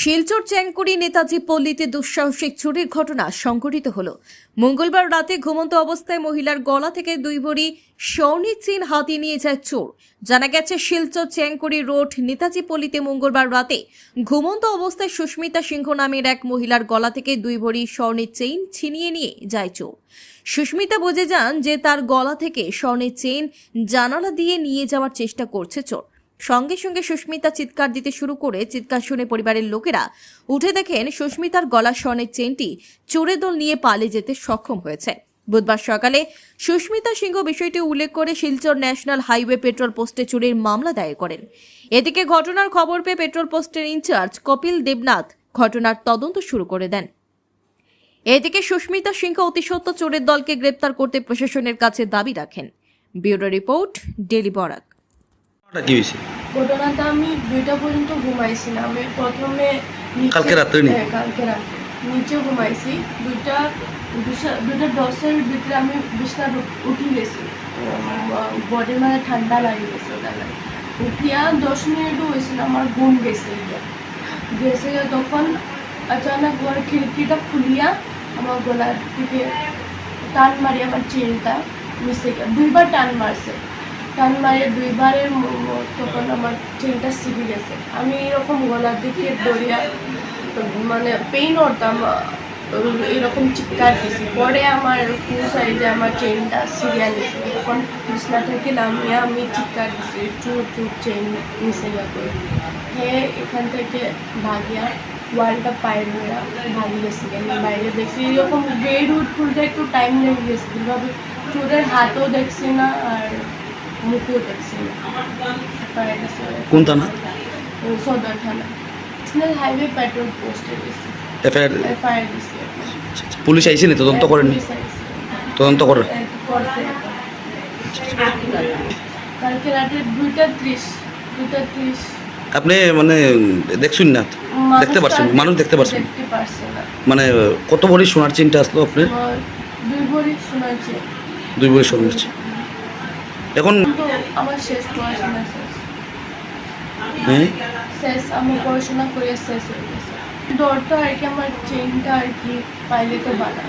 শিলচর চ্যাংকুড়ি নেতাজি পল্লীতে দুঃসাহসিক চুরির ঘটনা সংঘটিত হল। মঙ্গলবার রাতে ঘুমন্ত অবস্থায় মহিলার গলা থেকে দুই ভরি স্বর্ণের চেন হাতিয়ে নিয়ে যায় চোর। জানা গেছে, শিলচর চ্যাংকুড়ি রোড নেতাজি পল্লীতে মঙ্গলবার রাতে ঘুমন্ত অবস্থায় সুস্মিতা সিংহ নামের এক মহিলার গলা থেকে দুই ভরি স্বর্ণের চেইন ছিনিয়ে নিয়ে যায় চোর। সুস্মিতা বুঝে যান যে তার গলা থেকে স্বর্ণের চেন জানালা দিয়ে নিয়ে যাওয়ার চেষ্টা করছে চোর। সঙ্গে সঙ্গে সুস্মিতা চিৎকার দিতে শুরু করে চিৎকার শুনে পরিবারের লোকেরা উঠে দেখেন সুস্মিতার গলা স্বর্ণের চেনটি চোরের দল নিয়ে পালিয়ে যেতে সক্ষম হয়েছে। বুধবার সকালে সুস্মিতা সিংহ বিষয়টি উল্লেখ করে শিলচর ন্যাশনাল হাইওয়ে পেট্রোল পোস্টে চুরির মামলা দায়ের করেন। এদিকে ঘটনার খবর পেয়ে পেট্রোল পোস্টের ইনচার্জ কপিল দেবনাথ ঘটনার তদন্ত শুরু করে দেন। এদিকে সুস্মিতা সিংহ অতিসত্ত্ব চোরের দলকে গ্রেপ্তার করতে প্রশাসনের কাছে দাবি রাখেন। Bureau report daily Barak. কি হয়েছে? ঘটনাটা আমি দুইটা পর্যন্ত ঘুমাইছি না আমি প্রথমে কালকে রাত্রে হ্যাঁ কালকে রাত্রে নিচে ঘুমাইছি। দুইটা দুইটা- দশের ভিতরে আমি বিছনা উঠি গেছি। বডির মানে ঠান্ডা লাগে গেছে উঠিয়া দশ মিনিটও হয়েছিল আমার ঘুম গেছে। গেছে তখন আচানক ওর খিড়কিটা খুলিয়া আমার গলার দিকে টান মারি আমার চেনটা মিশে গেল দুইবার টান মারছে। টান মারে দুইবারের তখন আমার চেনটা ছিঁড়ে গেছে আমি এরকম গলার দিকে দরিয়া মানে পেইন হতাম, এরকম চিৎকার দিছি। পরে আমার যে আমার চেনটা সিরিয়া নিছে তখন বিছনা থেকে নামিয়ে আমি চিৎকার দিছি, চুর চুর চেন মিশে গেল হে, এখান থেকে ভাগিয়া ওয়ালটা পায়ের হয়ে ভাগি গেছি আমি বাইরে দেখছি। এরকম গেট উঠ খুলতে একটু টাইম লেগে গেছে। কিন্তু চোরের হাতও দেখছি না, আর না? কোন থানা সদর থানা। ন্যাশনাল হাইওয়ে পেট্রোল পোস্টে এফআইআর এফআইআর পুলিশ আইসে নি তদন্ত করেননি? তদন্ত করেন? কালকে রাতে দুইটা ত্রিশ দুইটা ত্রিশ। আপনি মানে দেখছেন না? দেখতে পারছেন? মানুষ দেখতে পারছেন? মানে কত ভরি সোনার চিনটা আসলো আপনার? আমার দুই ভরি শোনাচ্ছে দুই ভরি সোনার চেন। এখন আমার শেষ পড়াশোনা শেষ। হ্যাঁ? শেষ আমার পড়াশোনা করে শেষ হয়ে গেছে। ডরটা আর কি আমার চেনটা আর কি পাইলে তো বানা